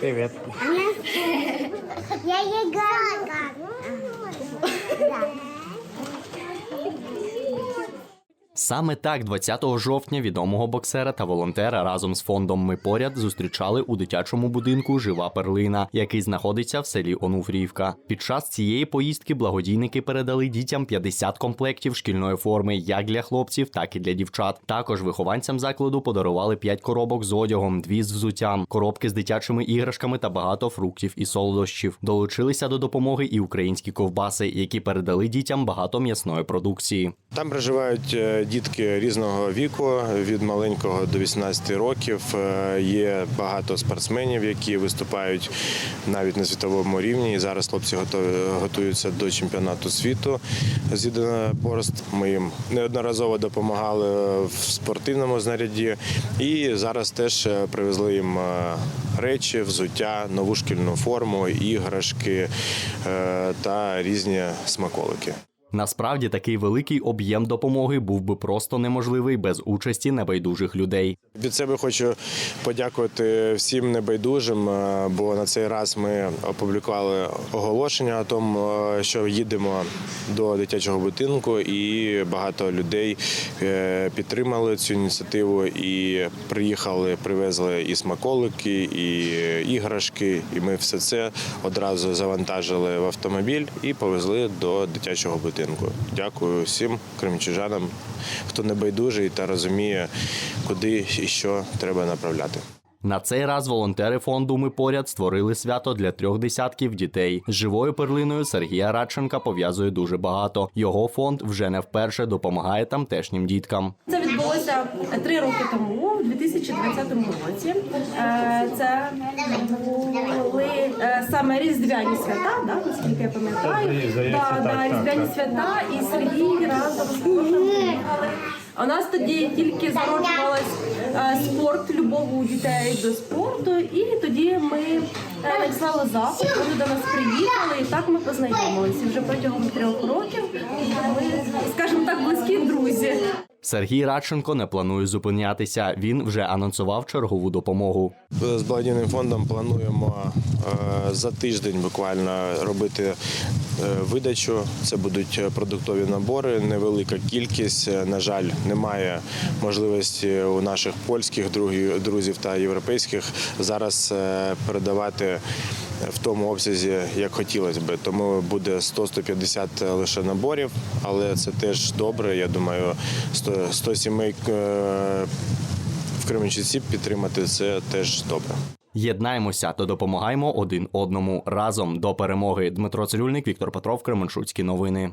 Привет. Я є Саме так 20 жовтня відомого боксера та волонтера разом з фондом Ми поряд зустрічали у дитячому будинку Жива перлина, який знаходиться в селі Онуфріївка. Під час цієї поїздки благодійники передали дітям 50 комплектів шкільної форми як для хлопців, так і для дівчат. Також вихованцям закладу подарували 5 коробок з одягом, дві з взуттям, коробки з дитячими іграшками та багато фруктів і солодощів. Долучилися до допомоги і українські ковбаси, які передали дітям багато м'ясної продукції. Там проживають е, дітки різного віку, від маленького до 18 років. Е, Є багато спортсменів, які виступають навіть на світовому рівні. І зараз хлопці готуються до чемпіонату світу з єдиноборств. Ми їм неодноразово допомагали в спортивному знаряді, і зараз теж е, привезли їм е, речі, взуття, нову шкільну форму, іграшки та різні смаколики. Насправді такий великий об'єм допомоги був би просто неможливий без участі небайдужих людей. Від себе хочу подякувати всім небайдужим, е, бо на цей раз ми опублікували оголошення о тому, е, що їдемо до дитячого будинку, і багато людей е, підтримали цю ініціативу і приїхали, привезли і смаколики, і іграшки. І ми все це одразу завантажили в автомобіль і повезли до дитячого будинку. Дякую всім кримчужанам, хто небайдужий та розуміє, куди і що треба направляти. На цей раз волонтери фонду Ми поряд створили свято для трьох десятків дітей. З живою перлиною Сергія Радченка пов'язує дуже багато. Його фонд вже не вперше допомагає тамтешнім діткам. Це відбулося три роки тому, у 2020 році. Е, Це різдвяні свята, да, наскільки я пам'ятаю. Да, да, різдвяні свята і Сергій разом з. У нас тоді тільки зароджувалась е, спорт, любов у дітей до спорту, і тоді ми е, надіслали запит, вони до нас приїхали, і так ми познайомилися. Вже протягом трьох років ми, скажімо так, близькі друзі. Сергій Радченко не планує зупинятися. Він вже анонсував чергову допомогу. З благодійним фондом плануємо е, за тиждень буквально робити е, видачу. Це будуть продуктові набори, невелика кількість. Е, На жаль, немає можливості у наших польських друзів- та європейських зараз передавати в тому обсязі, як хотілося би. Тому буде 100-150 лише наборів, але це теж добре. Я думаю, 100, 100 сімей е, в Кременчуці підтримати це теж добре. Єднаємося та допомагаємо один одному разом до перемоги. Дмитро Цирюльник, Віктор Петров, Кременчуцькі новини.